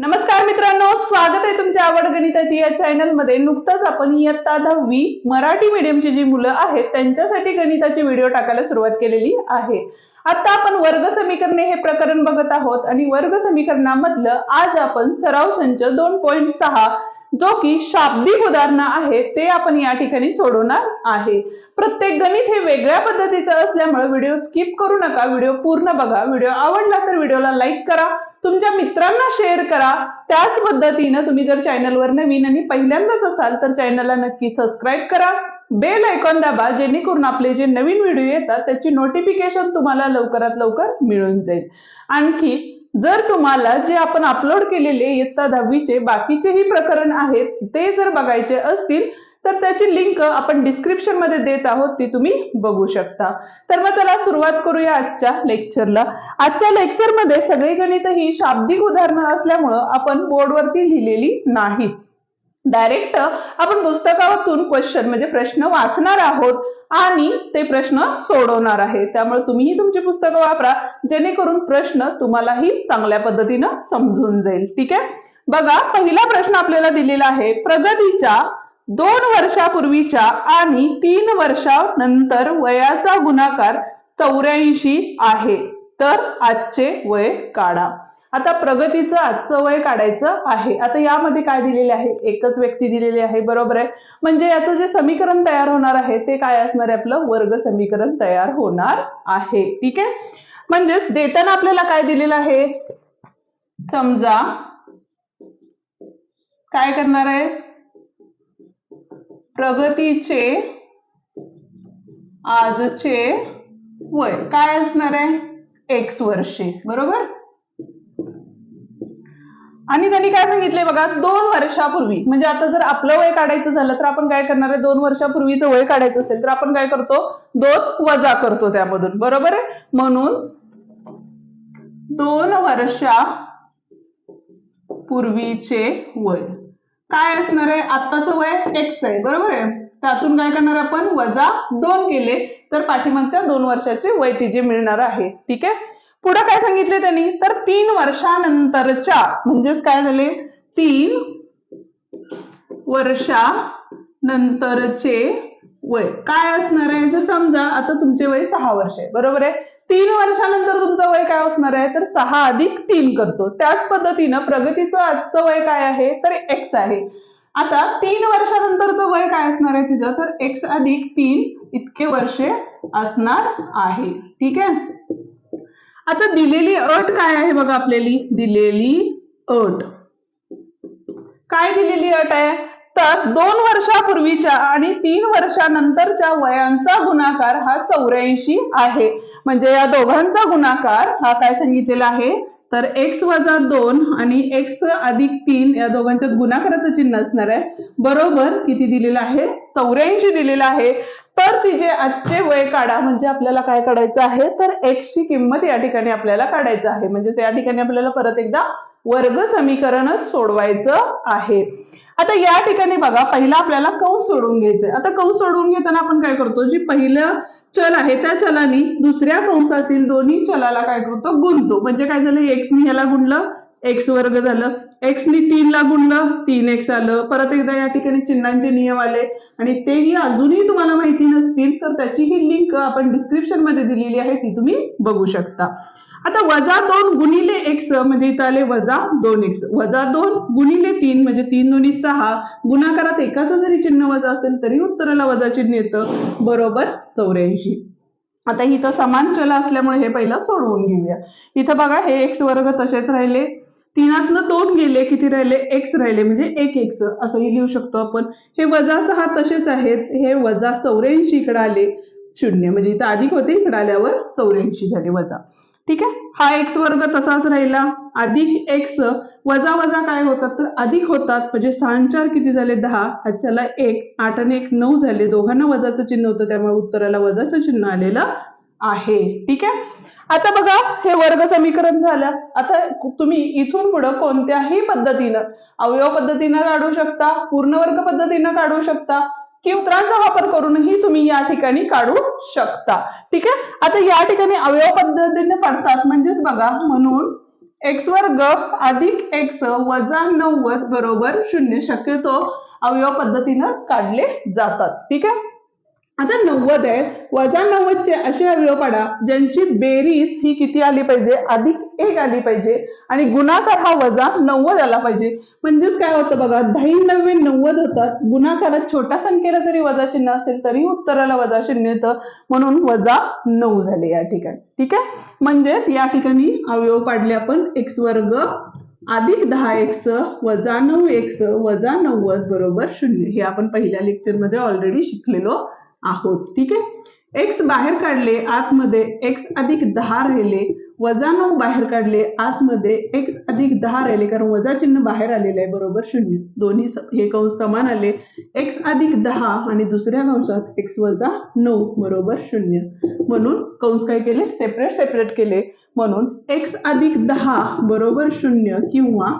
नमस्कार मित्रांनो स्वागत आहे तुमच्या आवड गणिताची या चॅनलमध्ये. नुकतंच आपण इयत्ता दहावी मराठी मीडियमची जी मुलं आहेत त्यांच्यासाठी गणिताची व्हिडिओ टाकायला सुरुवात केलेली आहे. आता आपण वर्ग समीकरणे हे प्रकरण बघत आहोत आणि वर्ग समीकरणामधलं आज आपण सराव संच दोन पॉईंट सहा जो की शाब्दिक उदाहरणं आहे ते आपण या ठिकाणी सोडवणार आहे. प्रत्येक गणित हे वेगळ्या पद्धतीचं असल्यामुळे व्हिडिओ स्किप करू नका व्हिडिओ पूर्ण बघा. व्हिडिओ आवडला तर व्हिडिओला लाईक करा. तुमच्या मित्रांना शेअर करा. त्याच पद्धतीनं तुम्ही जर चॅनलवर नवीन आणि पहिल्यांदाच असाल तर चॅनलला नक्की सबस्क्राईब करा. बेल आयकॉन दाबा जेणेकरून आपले जे नवीन व्हिडिओ येतात त्याची नोटिफिकेशन तुम्हाला लवकरात लवकर मिळून जाईल. आणखी जर तुम्हाला जे आपण अपलोड केलेले इयत्ता दहावीचे बाकीचेही प्रकरण आहेत ते जर बघायचे असतील तर त्याची लिंक आपण डिस्क्रिप्शनमध्ये देत आहोत ती तुम्ही बघू शकता. तर मग चला सुरुवात करूया आजच्या लेक्चरला आजच्या लेक्चरमध्ये सगळे गणित ही शाब्दिक उदाहरणं असल्यामुळं आपण बोर्डवरती लिहिलेली नाहीत डायरेक्ट आपण पुस्तकावरून क्वेश्चन म्हणजे प्रश्न वाचणार आहोत आणि ते प्रश्न सोडवणार आहे. त्यामुळे तुम्हीही तुमची पुस्तकं वापरा जेणेकरून प्रश्न तुम्हालाही चांगल्या पद्धतीनं समजून जाईल. ठीक आहे? बघा पहिला प्रश्न आपल्याला दिलेला आहे प्रगतीच्या दोन वर्षापूर्वीच्या आणि तीन वर्षानंतर वयाचा गुणाकार चौऱ्याऐंशी आहे. तर आजचे वय काढा. आता प्रगतीचं आजचं वय काढायचं आहे. आता यामध्ये काय दिलेले आहे? एकच व्यक्ती दिलेली आहे. बरोबर आहे? म्हणजे याचं जे समीकरण तयार होणार आहे ते काय असणार आहे आपलं? वर्ग समीकरण तयार होणार आहे. ठीक आहे? म्हणजेच देताना आपल्याला काय दिलेलं आहे? समजा काय करणार आहे? प्रगतीचे आजचे वय काय असणार आहे? एक्स वर्षे बरोबर? आणि त्यांनी काय सांगितले बघा दोन वर्षापूर्वी म्हणजे आता जर आपलं वय काढायचं झालं तर आपण काय करणार आहे? दोन वर्षापूर्वीचं वय काढायचं असेल तर आपण काय करतो? दोन वजा करतो त्यामधून बरोबर आहे? म्हणून दोन वर्षा पूर्वीचे वय. काय असणार आहे? आत्ताचं वय एक्स आहे बरोबर आहे? त्यातून काय करणार आपण? वजा दोन केले. तर पाठीमागच्या दोन वर्षाचे वय तिचे मिळणार आहे. ठीक आहे? पुढे काय सांगितले त्यांनी? तर तीन वर्षानंतरच्या म्हणजेच काय झाले? तीन वर्षानंतरचे वय. काय असणार आहे? जर समजा आता तुमचे वय सहा वर्ष आहे. बरोबर आहे? तीन वर्षानंतर तुमचं वय काय असणार आहे? तर सहा अधिक तीन करतो. त्याच पद्धतीनं प्रगतीचं आजचं वय काय आहे? तर एक्स आहे. आता तीन वर्षानंतरचं वय काय असणार आहे तिचं? तर एक्स अधिक तीन इतके वर्षे असणार आहे. ठीक आहे? आता दिलेली अट काय आहे बघा आपल्याली? दिलेली अट. काय दिलेली अट आहे? तर दोन वर्षापूर्वीच्या आणि तीन वर्षानंतरच्या वयांचा गुणाकार हा चौऱ्याऐंशी आहे. म्हणजे या दोघांचा गुणाकार हा काय सांगितलेला आहे? तर एक्स वजा दोन आणि एक्स अधिक तीन या दोघांच्या गुणाकाराचं चिन्ह असणार आहे. बरोबर किती दिलेलं आहे? चौऱ्याऐंशी दिलेलं आहे. तर तिचे आजचे वय काढा म्हणजे आपल्याला काय काढायचं आहे? तर एक्सची किंमत या ठिकाणी आपल्याला काढायचं आहे. म्हणजे त्या ठिकाणी आपल्याला परत एकदा वर्ग समीकरणच सोडवायचं आहे. आता या ठिकाणी बघा पहिला आपल्याला कंस सोडून घ्यायचंय. आता कंस सोडून घेताना आपण काय करतो? जी पहिलं चल आहे त्या चलानी दुसऱ्या कंसातील दोन्ही चलाला काय करतो? गुंतो म्हणजे काय झालं? एक्सनी ह्याला गुणलं एक्स वर्ग झालं. एक्सनी तीन ला गुणलं तीन एक्स आलं. परत एकदा या ठिकाणी चिन्हांचे नियम आले. आणि तेही अजूनही तुम्हाला माहिती नसतील तर त्याची ही लिंक आपण डिस्क्रिप्शनमध्ये दिलेली आहे ती तुम्ही बघू शकता. आता वजा दोन गुणिले एक्स म्हणजे इथं आले वजा दोन एक्स वजा दोन गुणिले तीन म्हणजे तीन दोन्ही सहा. गुणाकारात एकाचं जरी चिन्ह वजा असेल तरी उत्तराला वजा चिन्ह येतं. बरोबर चौऱ्याऐंशी. आता इथं समान चल असल्यामुळे हे पहिला सोडवून घेऊया. इथं बघा हे एक्स वर्ग तसेच राहिले. तीनातनं दोन गेले किती राहिले? एक्स राहिले म्हणजे एक एक्स असंही लिहू शकतो आपण. हे वजा सहा तसेच आहेत. हे वजा चौऱ्याऐंशी इकडे आले शून्य. म्हणजे इथं अधिक होते इकडे आल्यावर चौऱ्याऐंशी झाले वजा. ठीक आहे? हा एक्स वर्ग तसाच राहिला. अधिक एक्स वजा वजा काय होतात? तर अधिक होतात. म्हणजे सहा चार किती झाले? दहा. ह्याच्याला एक आठ आणि एक नऊ झाले. दोघांना वजाचं चिन्ह होतं. त्यामुळे उत्तराला वजाचं चिन्ह आलेलं आहे. ठीक आहे? आता बघा हे वर्ग समीकरण झालं. आता तुम्ही इथून पुढं कोणत्याही पद्धतीनं अवयव पद्धतीनं काढू शकता. पूर्ण वर्ग पद्धतीनं काढू शकता. की सूत्रांचा वापर करूनही तुम्ही या ठिकाणी काढू शकता. ठीक आहे? आता या ठिकाणी अवयव पद्धतीने पडतात. म्हणजेच बघा म्हणून एक्स वर्ग अधिक एक्स वजा नव्वद बरोबर शून्य. शक्यतो अवयव पद्धतीनंच काढले जातात. ठीक आहे? आता नव्वद आहे. वजा नव्वदचे असे अवयव पाडा ज्यांची बेरीज ही किती आली पाहिजे? अधिक एक आली पाहिजे. आणि गुणाकार हा वजा नव्वद आला पाहिजे. म्हणजेच काय होतं बघा दही नव्वे नव्वद होतात. गुणाकारात छोट्या संख्येला जरी वजा चिन्ह असेल तरी उत्तराला वजा चिन्ह येतं. म्हणून वजा नऊ झाले या ठिकाणी. ठीक आहे? म्हणजेच या ठिकाणी अवयव पाडले आपण. एक्स वर्ग अधिक दहा एक्स वजा नऊ एक्स वजा नव्वद बरोबर शून्य. हे आपण पहिल्या लेक्चरमध्ये ऑलरेडी शिकलेलो. आहोत. ठीक आहे? एक्स बाहेर काढले आतमध्ये एक्स अधिक दहा राहिले. वजा नऊ बाहेर काढले आतमध्ये एक्स अधिक दहा राहिले. कारण वजा चिन्ह बाहेर आलेलं आहे बरोबर शून्य. दोन्ही हे कंस समान आले. एक्स अधिक दहा आणि दुसऱ्या कंसात एक्स वजा नऊ बरोबर शून्य. म्हणून कंस काय केले? सेपरेट सेपरेट केले. म्हणून एक्स अधिक दहा बरोबर शून्य किंवा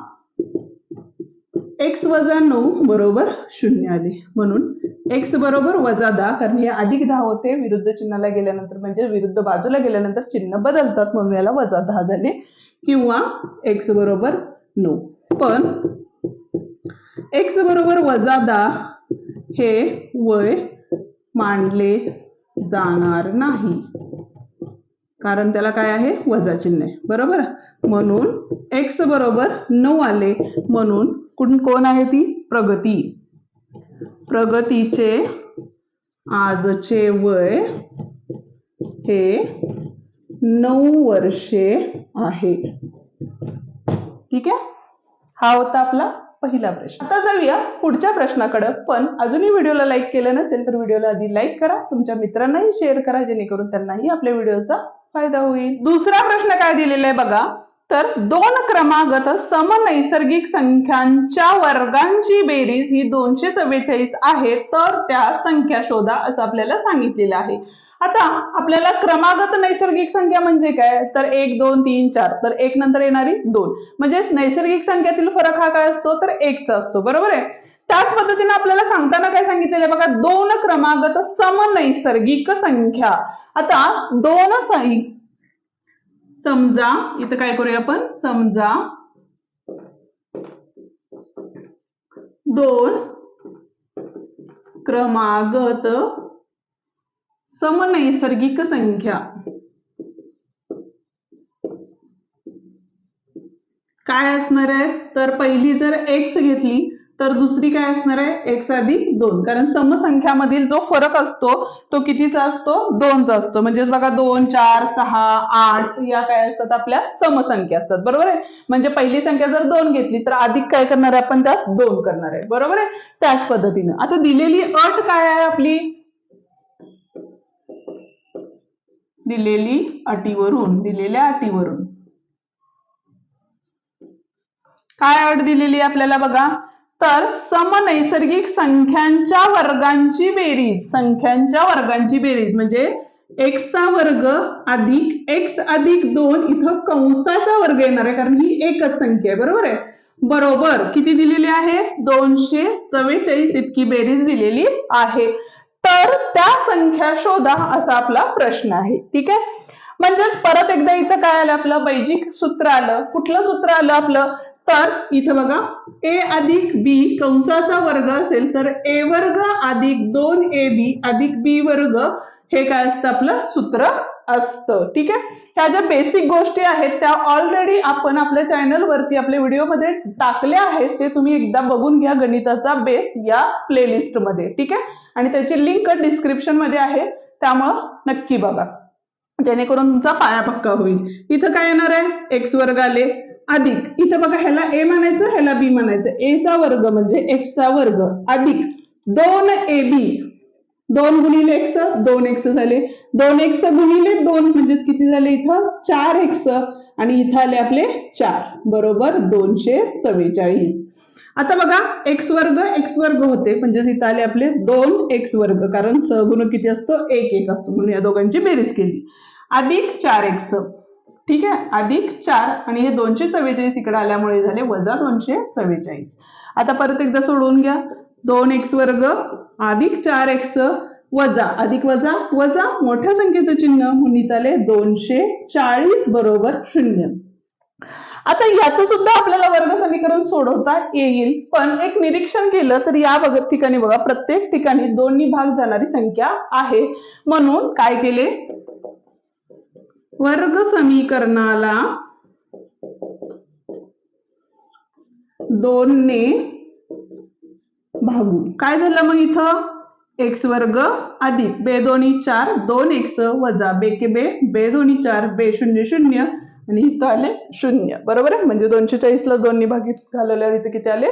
एक्स वजा नऊ बरोबर शून्य आले. म्हणून एक्स बरोबर वजा दहा कारण हे अधिक दहा होते विरुद्ध चिन्हाला गेल्यानंतर म्हणजे विरुद्ध बाजूला गेल्यानंतर चिन्ह बदलतात म्हणून याला वजा दहा झाले किंवा एक्स बरोबर नऊ. पण एक्स बरोबर वजा दहा हे वय मांडले जाणार नाही. कारण त्याला काय आहे? वजा चिन्ह आहे. बरोबर? म्हणून एक्स बरोबर नऊ आले. म्हणून कुण कोण आहे ती? प्रगती. प्रगतीचे आजचे वय हे नऊ वर्षे आहे. ठीक आहे? हा होता आपला पहिला प्रश्न. आता जाऊया पुढच्या प्रश्नाकडे. पण अजूनही व्हिडिओला लाईक केलं नसेल तर व्हिडिओला आधी लाईक करा. तुमच्या मित्रांनाही शेअर करा जेणेकरून त्यांनाही आपल्या व्हिडिओचा फायदा होईल. दुसरा प्रश्न काय दिलेला आहे बघा. तर दोन क्रमागत समनैसर्गिक संख्यांच्या वर्गांची बेरीज ही दोनशे चव्वेचाळीस आहे तर त्या संख्या शोधा असं आपल्याला सांगितलेलं आहे. आता आपल्याला क्रमागत नैसर्गिक संख्या म्हणजे काय? तर एक दोन तीन चार. तर एक नंतर येणारी दोन. म्हणजे नैसर्गिक संख्यातील फरक हा काय असतो? तर एकचा असतो. बरोबर आहे? त्याच पद्धतीने आपल्याला सांगताना काय सांगितलेलं आहे? बघा दोन क्रमागत समनैसर्गिक संख्या. आता दोन समजा इथं काय करूया आपण? समजा दोन क्रमागत समनैसर्गिक संख्या. काय असणार आहे? तर पहिली जर एक्स घेतली तर दुसरी काय असणार आहे? एक्स अधिक दोन. कारण समसंख्यामधील जो फरक असतो तो कितीचा असतो? दोनचा असतो. म्हणजेच बघा दोन चार सहा आठ या काय असतात? आपल्या समसंख्या असतात. बरोबर आहे? म्हणजे पहिली संख्या जर दोन घेतली तर अधिक काय करणार आहे आपण? त्यात दोन करणार आहे. बरोबर आहे? त्याच पद्धतीनं. आता दिलेली अट काय आहे आपली? दिलेली अटीवरून दिलेल्या अटीवरून. काय अट दिलेली आहे आपल्याला बघा? तर समनैसर्गिक संख्यांच्या वर्गांची बेरीज संख्यांच्या वर्गांची बेरीज म्हणजे एक्सचा वर्ग अधिक एक्स अधिक दोन इथं कंसाचा वर्ग येणार आहे कारण ही एकच संख्या आहे बरोबर आहे? बरोबर. किती दिलेली आहे? दोनशे चव्वेचाळीस इतकी बेरीज दिलेली आहे. तर त्या संख्या शोधा असा आपला प्रश्न आहे. ठीक आहे? म्हणजेच परत एकदा इथं काय आलं आपलं? बैजिक सूत्र आलं. कुठलं सूत्र आलं आपलं? तर इथं बघा ए अधिक बी कंसाचा वर्ग असेल तर ए वर्ग अधिक दोन ए बी अधिक बी वर्ग हे काय असतं आपलं? सूत्र असतं. ठीक आहे? ह्या ज्या बेसिक गोष्टी आहेत त्या ऑलरेडी आपण आपल्या चॅनलवरती आपल्या व्हिडिओमध्ये टाकल्या आहेत. ते तुम्ही एकदा बघून घ्या गणिताचा बेस या प्लेलिस्टमध्ये ठीक आहे? आणि त्याची लिंक डिस्क्रिप्शनमध्ये आहे. त्यामुळं नक्की बघा. जेणेकरून तुमचा पाया पक्का होईल. इथं काय येणार आहे? एक्स वर्ग आले. अधिक. इथं बघा ह्याला ए म्हणायचं ह्याला बी म्हणायचं. ए चा वर्ग म्हणजे एक्सचा वर्ग. अधिक. दोन ए बी दोन गुणिले एक्स दोन एक्स झाले. दोन एक्स गुणिले दोन म्हणजेच किती झाले इथं? चार एक्स आणि इथं आले आपले चार. बरोबर दोनशे चव्वेचाळीस. आता बघा एक्स वर्ग एक्स वर्ग होते. म्हणजेच इथं आले आपले दोन एक्स वर्ग. कारण सहगुण किती असतो? एक एक असतो. म्हणून या दोघांची बेरीज केली. अधिक चार एक्स ठीक आहे? अधिक चार आणि हे दोनशे चव्वेचाळीस इकडे आल्यामुळे झाले वजा दोनशे चव्वेचाळीस. आता परत एकदा सोडवून घ्या. दोन एक्स वर्ग अधिक चार एक्स वजा. अधिक वजा वजा. मोठ्या संख्येचं चिन्ह. म्हणून आले दोनशे चाळीस बरोबर शून्य. आता याचं सुद्धा आपल्याला वर्ग समीकरण सोडवता येईल. पण एक निरीक्षण केलं तर या बघ ठिकाणी बघा. प्रत्येक ठिकाणी दोन्ही भाग जाणारी संख्या आहे. म्हणून काय केले? वर्ग समीकरणाला दोनने भागू. काय झालं मग इथं? एक्स वर्ग अधिक बे दोन्ही चार दोन एक्स वजा बे के बे बे दोन्ही चार बे शून्य शून्य. आणि इथं आले शून्य. बरोबर आहे? म्हणजे दोनशे चाळीसला दोन्ही भागीत घालवल्यावर इथे किती आले?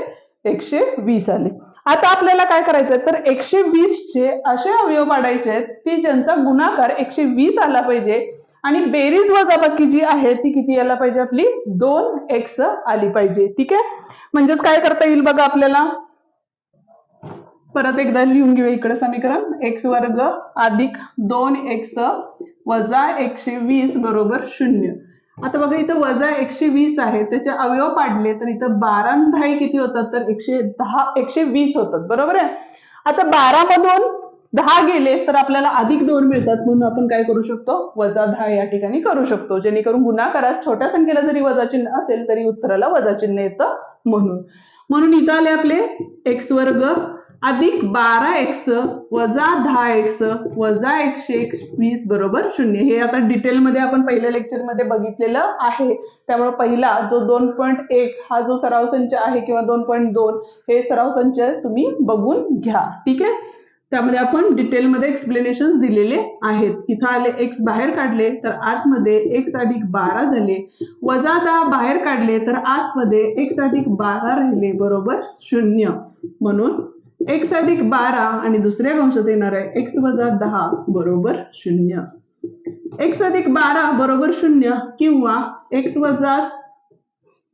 एकशे वीस आले. आता आपल्याला काय करायचंय तर एकशे वीसचे असे अवयव पाडायचे आहेत की ज्यांचा गुणाकार एकशे वीस आला पाहिजे आणि बेरीज वजाबाकी जी आहे ती किती यायला पाहिजे आपली? दोन एक्स आली पाहिजे. ठीक आहे? म्हणजेच काय करता येईल बघा आपल्याला? परत एकदा लिहून घेऊया इकडे समीकरण. एक्स वर्ग अधिक दोन एक्स वजा एकशे वीस बरोबर शून्य. आता बघा इथं वजा एकशे वीस आहे त्याचे अवयव पाडले तर इथं बारा किती होतात? तर एकशे दहा एकशे वीस होतात. बरोबर आहे? आता बारा मधून दहा गेले तर आपल्याला अधिक दोन मिळतात. म्हणून आपण काय करू शकतो? वजा दहा या ठिकाणी करू शकतो. जेणेकरून गुणाकारात छोट्या संख्येला जरी वजा चिन्ह असेल तरी उत्तराला वजा चिन्ह येतं म्हणून. म्हणून इथं आले आपले एक्स वर्ग अधिक बारा एक्स वजा दहा एक्स वजा एकशे एकवीस बरोबर शून्य. हे आता डिटेलमध्ये आपण पहिल्या लेक्चरमध्ये बघितलेलं आहे. त्यामुळे पहिला जो दोन पॉईंट एक हा जो सराव संच आहे किंवा दोन पॉईंट दोन हे सराव संच तुम्ही बघून घ्या. ठीक आहे? त्यामध्ये आपण डिटेलमध्ये एक्सप्लेनेशन दिलेले आहेत. इथं आले एक्स बाहेर काढले तर आतमध्ये एक्स अधिक बारा झाले. वजा दहा बाहेर काढले तर आतमध्ये एक्स अधिक बारा राहिले बरोबर शून्य. म्हणून एक्स अधिक बारा आणि दुसऱ्या अंशात येणार आहे एक्स वजा दहा बरोबर शून्य. एक्स अधिक बारा बरोबर शून्य किंवा एक्स वजा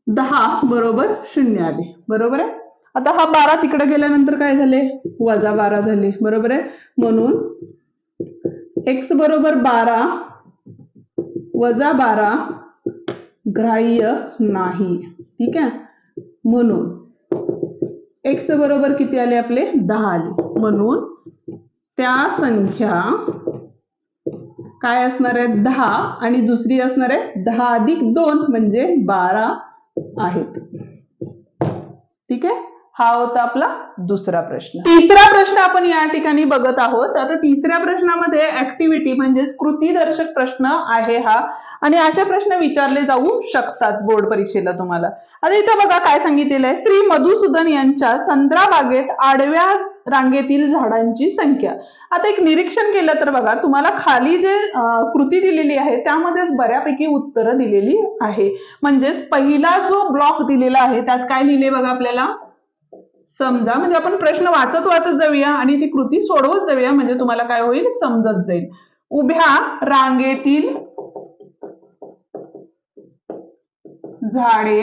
दहा बरोबर शून्य आले. बरोबर आहे? आता हा बारा तिकडे गेल्यानंतर काय झाले? वजा बारा झाले. बरोबर आहे? म्हणून एक्स बरोबर बारा वजा बारा ग्राह्य नाही. ठीक आहे? म्हणून एक्स बरोबर किती आले आपले? दहा आले. म्हणून त्या संख्या काय असणार आहे दहा आणि दुसरी असणार आहे दहा अधिक दोन म्हणजे बारा आहेत. हा होता आपला दुसरा प्रश्न. तिसरा प्रश्न आपण या ठिकाणी बघत आहोत. आता तिसऱ्या प्रश्नामध्ये ऍक्टिव्हिटी म्हणजेच कृतीदर्शक प्रश्न आहे हा. आणि असे प्रश्न विचारले जाऊ शकतात बोर्ड परीक्षेला तुम्हाला. आता इथं बघा काय सांगितलेलं आहे. श्री मधुसूदन यांच्या संत्रा बागेत आडव्या रांगेतील झाडांची संख्या. आता एक निरीक्षण केलं तर बघा तुम्हाला खाली जे कृती दिलेली आहे त्यामध्येच बऱ्यापैकी उत्तरं दिलेली आहे. म्हणजेच पहिला जो ब्लॉक दिलेला आहे त्यात काय लिहिले बघा आपल्याला? समजा म्हणजे आपण प्रश्न वाचत वाचत जाऊया आणि ती कृती सोडवत जाऊया म्हणजे तुम्हाला काय होईल? समजत जाईल. उभ्या रांगेतील झाडे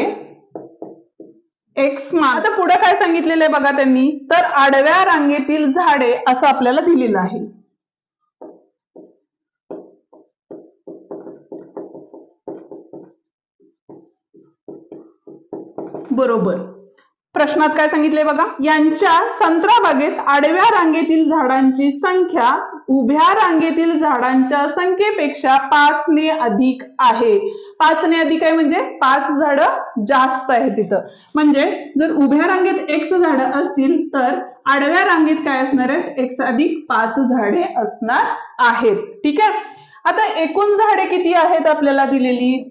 एक्स आता पुढे काय सांगितलेलं आहे बघा त्यांनी? तर आडव्या रांगेतील झाडे असं आपल्याला दिलेलं आहे. बरोबर. प्रश्नात काय सांगितले बघा? यांच्या संत्रा बागेत आडव्या रांगेतील झाडांची संख्या उभ्या रांगेतील झाडांच्या संख्येपेक्षा पाचने अधिक आहे. पाचने अधिक आहे म्हणजे पाच झाडं जास्त आहे तिथं म्हणजे जर उभ्या रांगेत एक्स झाडं असतील तर आडव्या रांगेत काय असणार आहेत? एक्स अधिक पाच झाडे असणार आहेत. ठीक आहे? आता एकूण झाडे किती आहेत आपल्याला दिलेली?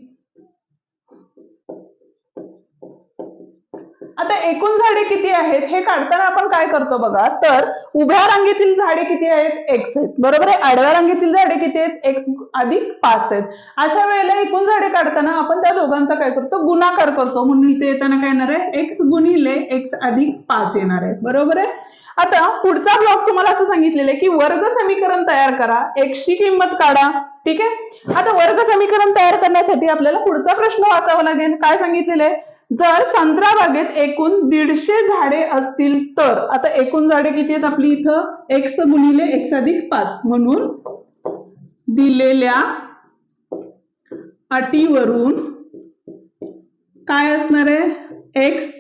आता एकूण झाडे किती आहेत हे काढताना आपण काय करतो बघा? तर उभ्या रांगेतील झाडे किती आहेत? एक्स आहेत. बरोबर आहे? आडव्या रांगेतील झाडे किती आहेत? एक्स अधिक पाच आहेत. अशा वेळेला एकूण झाडे काढताना आपण त्या दोघांचा काय करतो? गुणाकार करतो. म्हणून इथे येताना काय येणार आहे? एक्स गुणिले एक्स अधिक पाच येणार आहे. बरोबर आहे? आता पुढचा ब्लॉक तुम्हाला असं सांगितलेलं आहे की वर्ग समीकरण तयार करा. एक्सची किंमत काढा. ठीक आहे? आता वर्ग समीकरण तयार करण्यासाठी आपल्याला पुढचा प्रश्न वाचावा लागेल. काय सांगितलेलं आहे? जर संत्रा बागेत एकूण दीडशे झाडे असतील तर आता एकूण झाडे किती आहेत आपली इथं? एक्स गुणिले एक्स अधिक पाच. म्हणून दिलेल्या अटीवरून काय असणार आहे? एक्स.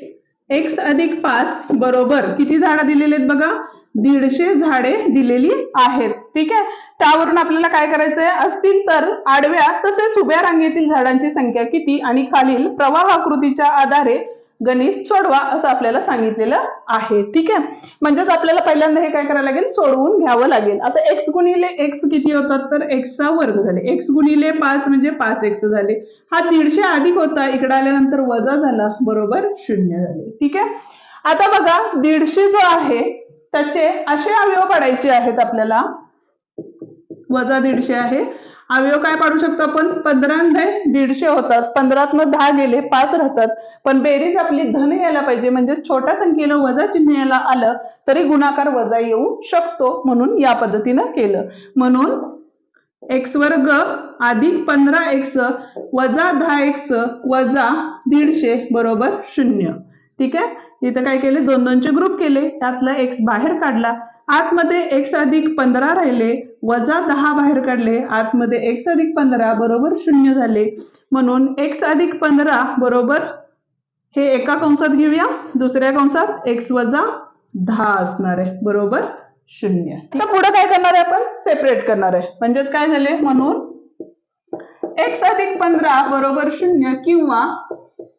एक्स अधिक पाच बरोबर किती झाडं दिलेले आहेत बघा? दीडशे झाडे दिलेली आहेत. ठीक आहे? त्यावरून आपल्याला काय करायचंय? असतील तर आडव्या तसेच उभ्या रांगेतील झाडांची संख्या किती आणि खालील प्रवाह आकृतीच्या आधारे गणित सोडवा असं आपल्याला सांगितलेलं आहे. ठीक आहे? म्हणजेच आपल्याला पहिल्यांदा हे काय करायला लागेल? सोडवून घ्यावं लागेल. आता एक्स गुणिले एक्स किती होतात? तर एक्सचा वर्ग झाले. एक्स गुणिले पाच म्हणजे पाच एक्स झाले. हा दीडशे अधिक होता. इकडे आल्यानंतर वजा झाला. बरोबर शून्य झाले. ठीक आहे? आता बघा दीडशे जो आहे त्याचे असे अवयव पाडायचे आहेत आपल्याला. वजा दीडशे आहे. अवयव काय पाडू शकतो आपण? पंधरांदे दीडशे होतात. पंधरातनं दहा गेले पाच राहतात. पण बेरीज आपली धन यायला पाहिजे. म्हणजे छोट्या संख्येला वजा चिन्ह यायला आलं तरी गुणाकार वजा येऊ शकतो म्हणून या पद्धतीनं केलं. म्हणून एक्स वर्ग अधिक पंधरा एक्स वजा दहा एक्स वजा दीडशे बरोबर शून्य. ठीक आहे? इथं काय केले? दोन दोनचे ग्रुप केले. त्यातला एक्स बाहेर काढला. आतमध्ये एक्स अधिक पंधरा राहिले. वजा दहा बाहेर काढले. आतमध्ये एक्स अधिक पंधरा बरोबर शून्य झाले. म्हणून एक्स अधिक पंधरा बरोबर हे एका कंसात घेऊया. दुसऱ्या कंसात एक्स वजा दहा असणार आहे. बरोबर शून्य. तर पुढे काय करणार आहे आपण? सेपरेट करणार आहे. म्हणजेच काय झाले? म्हणून एक्स अधिक पंधरा बरोबर शून्य किंवा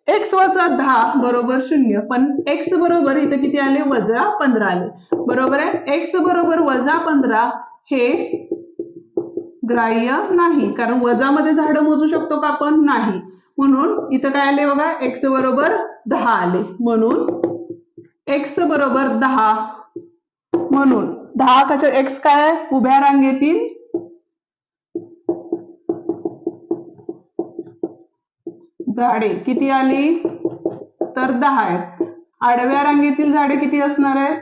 एक्स वजा दहा बरोबर शून्य. पण एक्स बरोबर इथं किती आले? वजा पंधरा आले. बरोबर आहे? एक्स बरोबर वजा पंधरा हे ग्राह्य नाही. कारण वजामध्ये झाडं मोजू शकतो का आपण? नाही. म्हणून इथं काय आले बघा? एक्स बरोबर दहा आले. म्हणून एक्स बरोबर दहा. म्हणून दहा कशा एक्स काय? उभ्या रांगेतील झाडे किती आली? तर दहा आहेत. आडव्या रांगेतील झाडे किती असणार आहेत?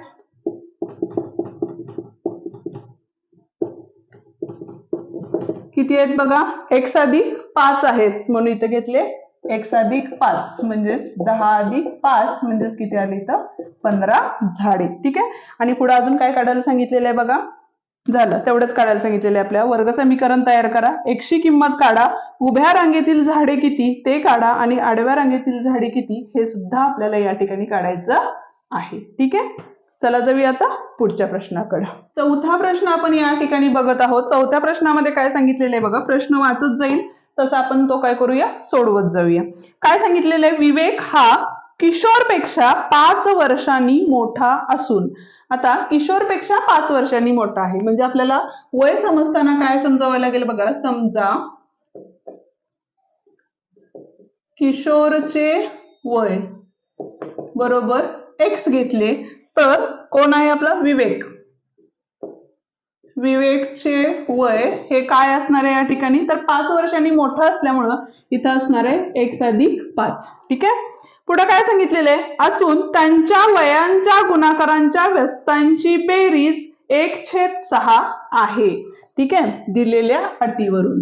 किती आहेत बघा? एक्स अधिक पाच आहेत म्हणून इथे घेतले. एक्स अधिक पाच म्हणजेच दहा अधिक पाच म्हणजेच किती आली तर पंधरा झाडे. ठीक आहे? आणि पुढे अजून काय काढायला सांगितलेलं आहे बघा? झालं. तेवढंच काढायला सांगितलेलं आहे आपल्या. वर्ग समीकरण तयार करा. एकशी किंमत काढा. उभ्या रांगेतील झाडे किती? ते काढा. आणि आडव्या रांगेतील झाडे किती? हे सुद्धा आपल्याला या ठिकाणी काढायचं आहे. ठीक आहे? चला जाऊया आता पुढच्या प्रश्नाकडे. चौथा प्रश्न आपण या ठिकाणी बघत आहोत. चौथ्या प्रश्नामध्ये काय सांगितलेलं आहे बघा. प्रश्न वाचत जाईल. तसं आपण तो काय करूया? सोडवत जाऊया. काय सांगितलेलं आहे? विवेक हा किशोरपेक्षा पाच वर्षांनी मोठा असून आता किशोरपेक्षा पाच वर्षांनी मोठा आहे. म्हणजे आपल्याला वय समजताना काय समजावं लागेल बघा समजा किशोरचे वय बरोबर एक्स घेतले तर कोण आहे आपला? विवेक. विवेकचे वय हे काय असणार आहे या ठिकाणी? तर पाच वर्षांनी मोठं असल्यामुळं इथं असणार आहे एक्स अधिक पाच. ठीक आहे? पुढे काय सांगितलेले असून त्यांच्या वयांच्या गुणाकारांच्या व्यस्तांची बेरीज एक छेद सहा आहे. ठीक आहे? दिलेल्या अटीवरून.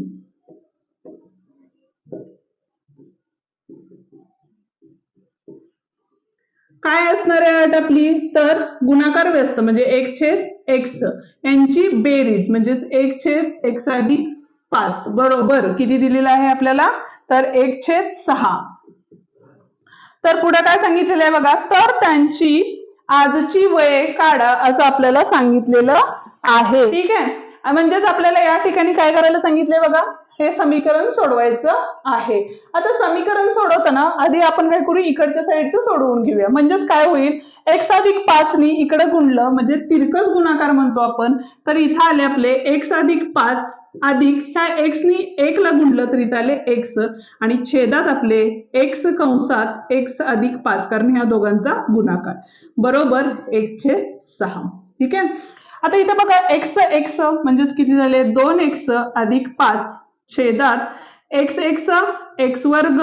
काय असणार आहे अट आपली? तर गुणाकार व्यस्त म्हणजे एक छेद एक्स. यांची बेरीज म्हणजेच एक छेद एक्स अधिक पाच. बरोबर. किती दिलेलं आहे आपल्याला? तर एक छेद सहा. तर पुढे काय सांगितलेलं आहे बघा? तर त्यांची आजची वये काढा असं आपल्याला सांगितलेलं आहे. ठीक आहे? म्हणजेच आपल्याला या ठिकाणी काय करायला सांगितलंय बघा? हे समीकरण सोडवायचं आहे. आता समीकरण सोडवताना आधी आपण काय करू? इकडच्या साईडचं सोडवून घेऊया. म्हणजेच काय होईल? एक्स अधिक पाचनी इकडे गुणलं म्हणजे तिरकस गुणाकार म्हणतो आपण तर इथं आले आपले एक्स अधिक पाच अधिक ह्या एक्सनी एकला गुणलं तर इथं आले एक्स आणि छेदात आपले एक्स कंसात एक्स अधिक पाच कारण ह्या दोघांचा गुणाकार. बरोबर एक छेद सहा. ठीक आहे? आता इथं बघा एक्स एक्स म्हणजेच किती झाले? दोन एक्स अधिक पाच. छेदात एक्स एक्स एक्स वर्ग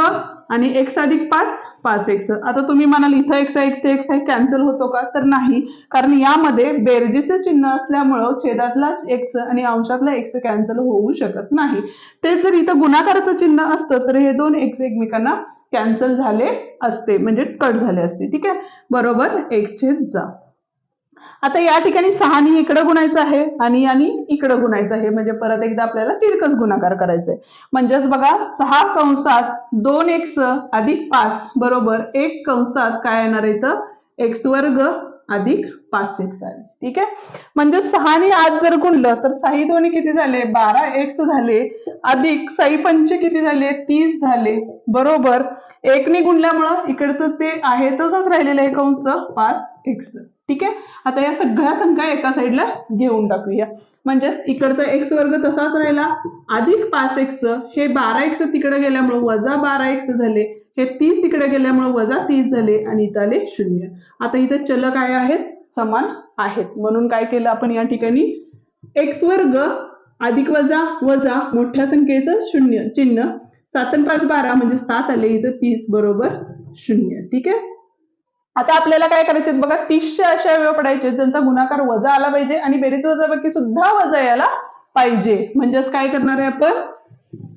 आणि एक्स अधिक पाच पाच एक्स आता तुम्ही म्हणाल इथं एक्स एक ते एक्स आहे कॅन्सल होतो का? तर नाही. कारण यामध्ये बेरजेचं चिन्ह असल्यामुळं छेदातलाच एक्स आणि अंशातला एक्स कॅन्सल होऊ शकत नाही. ते जर इथं गुणाकाराचं चिन्ह असतं तर हे दोन एक्स एकमेकांना कॅन्सल झाले असते. म्हणजे कट झाले असते. ठीक आहे? बरोबर? एक छेद जा. आता या ठिकाणी सहानी इकडं गुणायचं आहे आणि यांनी इकडं गुणायचं आहे. म्हणजे परत एकदा आपल्याला तिरकस गुणाकार करायचा आहे. म्हणजेच बघा सहा कंसात दोन एक्स अधिक पाच बरोबर एक कंसात काय येणार इथं? एक्स वर्ग अधिक पाच एक्स आहे. ठीक आहे? म्हणजे सहाने आज जर गुणलं तर साई दोन्ही किती झाले? बारा एक्स झाले. अधिक साई पंच किती झाले? तीस झाले. बरोबर. एकने गुणल्यामुळं इकडचं ते आहे तसंच राहिलेलं आहे कंस पाच एक्स. ठीक आहे? आता या सगळ्या संख्या एका साईडला घेऊन टाकूया. म्हणजेच इकडचा एक्स वर्ग तसाच राहिला. अधिक पाच एक्स हे बारा एक्स तिकडे गेल्यामुळे वजा बारा एक्स झाले. हे तीस तिकडे गेल्यामुळे वजा तीस झाले आणि इथं आले शून्य. आता इथे चल काय आहेत? समान आहेत. म्हणून काय केलं आपण या ठिकाणी? एक्स वर्ग अधिक वजा वजा मोठ्या संख्येचं शून्य चिन्ह. सात आणि पाच बारा म्हणजे सात आले. इथं तीस बरोबर शून्य. ठीक आहे? आता आपल्याला काय करायचे बघा तीसशे अशा अवयव पडायचे ज्यांचा गुणाकार वजा आला पाहिजे आणि बेरीज वजाबाकी सुद्धा वजा यायला पाहिजे. म्हणजेच काय करणार आहे आपण?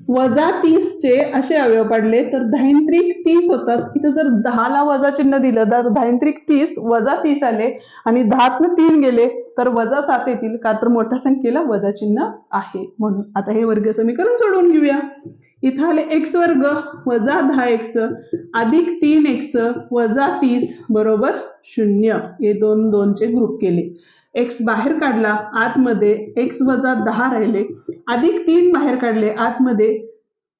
वजा तीसचे असे अवयव पडले तर धायंत्रिक तीस होतात. इथं जर दहाला वजा चिन्ह दिलं तर धायंत्रिक तीस वजा तीस आले आणि दहातनं तीन गेले तर वजा सात येतील. का तर मोठ्या संख्येला वजा चिन्ह आहे. म्हणून आता हे वर्ग समीकरण सोडवून घेऊया. इथं आले एक्स वर्ग वजा दहा एक्स अधिक तीन एक्स वजा तीस बरोबर शून्य. हे दोन दोनचे ग्रुप केले. एक्स बाहेर काढला आतमध्ये एक्स वजा दहा राहिले. अधिक तीन बाहेर काढले आतमध्ये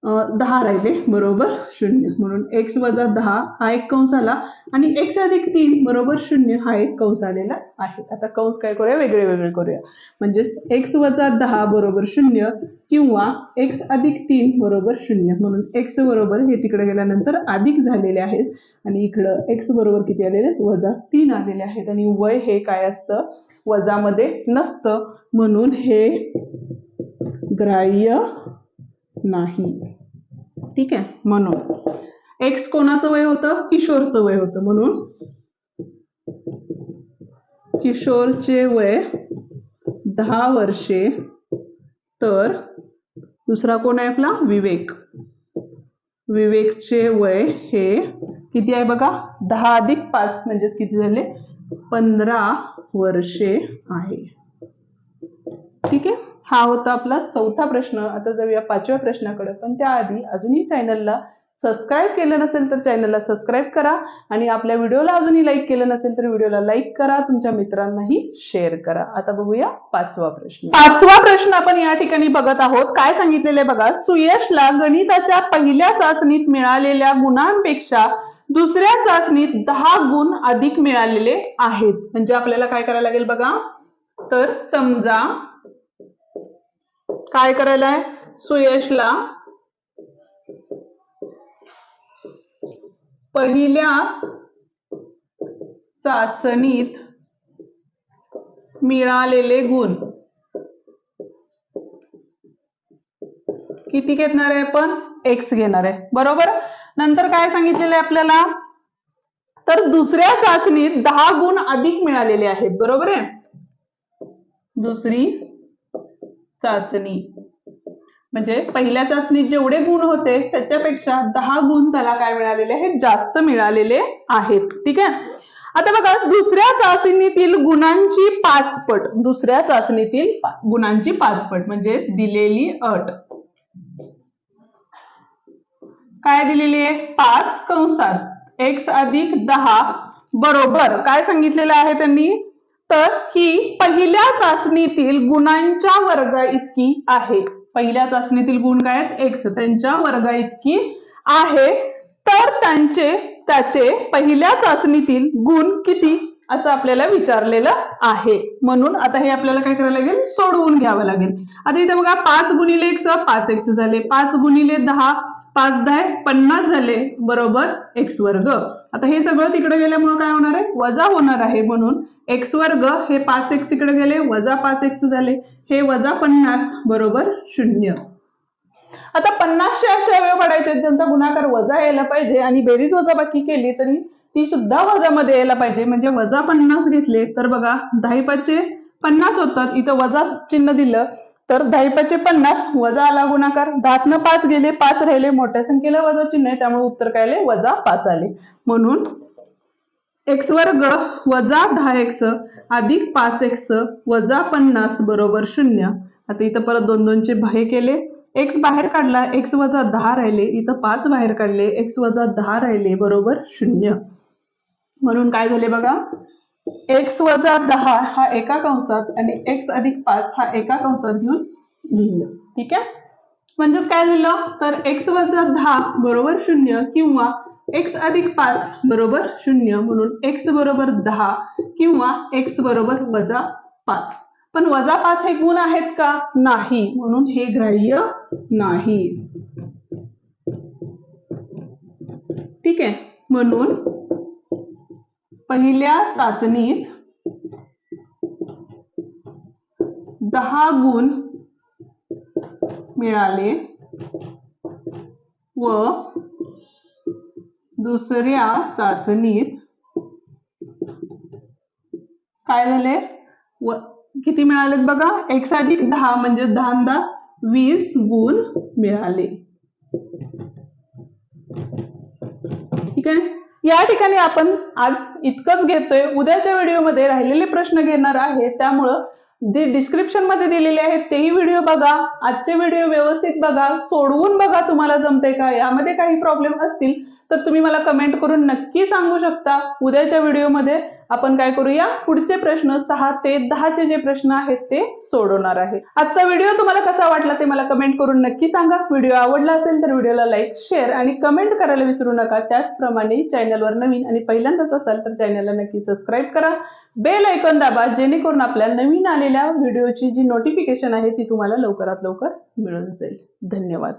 दहा राहिले बरोबर शून्य. म्हणून एक्स वजा दहा हा एक कंस आला आणि एक्स अधिक तीन बरोबर शून्य हा एक कंस आलेला आहे. आता कंस काय करूया? वेगळे वेगळे करूया. म्हणजेच एक्स वजा दहा बरोबर शून्य किंवा एक्स अधिक तीन बरोबर शून्य. म्हणून एक्स बरोबर हे तिकडे गेल्यानंतर अधिक झालेले आहेत आणि इकडं एक्स बरोबर किती आलेले आहेत? वजा तीन आलेले आहेत. आणि वय हे काय असतं? वजामध्ये नसतं. म्हणून हे ग्राह्य नाही. ठीक आहे म्हणून. एक्स कोणाचं वय होतं? किशोरचं वय होतं म्हणून. किशोरचे वय दहा वर्षे. तर दुसरा कोण आहे आपला? विवेक. विवेकचे वय हे किती आहे बघा? दहा अधिक पाच म्हणजेच किती झाले? पंधरा वर्षे आहे. ठीक आहे? हा होता आपला चौथा प्रश्न. आता जाऊया पाचव्या प्रश्नाकडे. पण त्याआधी अजूनही चॅनलला सबस्क्राईब केलं नसेल तर चॅनलला सबस्क्राईब करा आणि आपल्या व्हिडिओला अजूनही लाईक केलं नसेल तर व्हिडिओला लाईक करा. तुमच्या मित्रांनाही शेअर करा. आता बघूया पाचवा प्रश्न. पाचवा प्रश्न आपण या ठिकाणी बघत आहोत. काय सांगितलेले बघा? सुयशला गणिताच्या पहिल्या चाचणीत मिळालेल्या गुणांपेक्षा दुसऱ्या चाचणीत दहा गुण अधिक मिळालेले आहेत. म्हणजे आपल्याला काय करायला लागेल बघा? तर समजा काय करायला आहे? सुयशला पहिल्या चाचणीत मिळालेले गुण. किती घेणार आहे आपण? एक्स घेणार आहे. बरोबर? नंतर काय सांगितलेलं आहे आपल्याला? तर दुसऱ्या चाचणीत दहा गुण अधिक मिळालेले आहेत. बरोबर आहे? दुसरी चाचणी. म्हणजे पहिल्या चाचणीत जेवढे गुण होते त्याच्यापेक्षा दहा गुण त्याला काय मिळालेले आहेत? जास्त मिळालेले आहेत. ठीक आहे? आता बघा दुसऱ्या चाचणीतील गुणांची पाचपट. दुसऱ्या चाचणीतील गुणांची पाचपट म्हणजे दिलेली अट. काय दिलेली आहे? पाच कंसात. एक्स अधिक दहा बरोबर. काय सांगितलेलं आहे त्यांनी? तर ही पहिल्या चाचणीतील गुणांच्या वर्गा इतकी आहे. पहिल्या चाचणीतील गुण काय आहेत? एक्स त्यांच्या वर्गा इतकी आहे. तर त्यांचे त्याचे पहिल्या चाचणीतील गुण किती? असं आपल्याला विचारलेलं आहे. म्हणून आता हे आपल्याला काय करायला लागेल? सोडवून घ्यावं लागेल. आता इथे बघा पाच गुणिले एक्स पाच एक्स झाले. पाच गुणिले दहा पाच दहा पन्नास झाले बरोबर एक्स वर्ग. आता हे सगळं तिकडे गेल्यामुळे काय होणार आहे? वजा होणार आहे म्हणून एक्स वर्ग हे पाच एक्स तिकडे गेले वजा पाच एक्स झाले. हे वजा पन्नास बरोबर शून्य. आता पन्नासशे असे अवयव पडायचे त्यांचा गुणाकार वजा यायला पाहिजे आणि बेरीज वजाबाकी केली तरी ती सुद्धा वजामध्ये यायला पाहिजे. म्हणजे वजा पन्नास घेतले तर बघा दहा पाचशे पन्नास होतात. इथं वजा चिन्ह दिलं. तर दहा पन्नास वजा आला गुणाकार. दहातनं पाच गेले पाच राहिले. मोठ्या संख्येला वजा चिन्ह आहे त्यामुळे उत्तर काय आले? वजा पाच आले. म्हणून एक्स वर्ग वजा दहा एक्स अधिक पाच एक्स वजा पन्नास बरोबर शून्य. आता इथं परत दोन दोनचे बाहे केले. एक्स बाहेर काढला एक्स वजा दहा राहिले. इथं पाच बाहेर काढले एक्स वजा दहा राहिले बरोबर शून्य. म्हणून काय झाले बघा? एक्स वजा दहा हा एका कंसात आणि एक्स अधिक पाच हा एका कंसात घेऊन लिहिलं. ठीक आहे? म्हणजेच काय लिहिलं? तर एक्स वजा दहा बरोबर शून्य किंवा एक्स अधिक पाच बरोबर शून्य म्हणून एक्स बरोबर दहा किंवा एक्स बरोबर वजा पाच. पण वजा पाच हे गुण आहेत का? नाही. म्हणून हे ग्राह्य नाही. ठीक आहे? म्हणून पहिल्या चाचणीत दहा गुण मिळाले व दुसऱ्या चाचणीत काय झाले? व किती मिळालेत बघा? एक्स अधिक दहा म्हणजे दहा वीस गुण मिळाले. ठीक आहे? या ठिकाणी आपण आज इतकंच घेतोय. उद्याच्या व्हिडिओमध्ये राहिलेले प्रश्न घेणार आहे. त्यामुळं जे डिस्क्रिप्शनमध्ये दिलेले आहेत तेही व्हिडिओ बघा. आजचे व्हिडिओ व्यवस्थित बघा. सोडवून बघा तुम्हाला जमते का? यामध्ये काही प्रॉब्लेम असतील तर तुम्ही मला कमेंट करून नक्की सांगू शकता. उद्याच्या व्हिडिओमध्ये आपण काय करूया? पुढचे प्रश्न सहा ते दहाचे जे प्रश्न आहेत ते सोडवणार आहे. आजचा व्हिडिओ तुम्हाला कसा वाटला ते मला कमेंट करून नक्की सांगा. व्हिडिओ आवडला असेल तर व्हिडिओला लाईक शेअर आणि कमेंट करायला विसरू नका. त्याचप्रमाणे चॅनलवर नवीन आणि पहिल्यांदाच असाल तर चॅनलला नक्की सबस्क्राईब करा. बेल ऐकून दाबा जेणेकरून आपल्या नवीन आलेल्या व्हिडिओची जी नोटिफिकेशन आहे ती तुम्हाला लवकरात लवकर मिळून जाईल. धन्यवाद.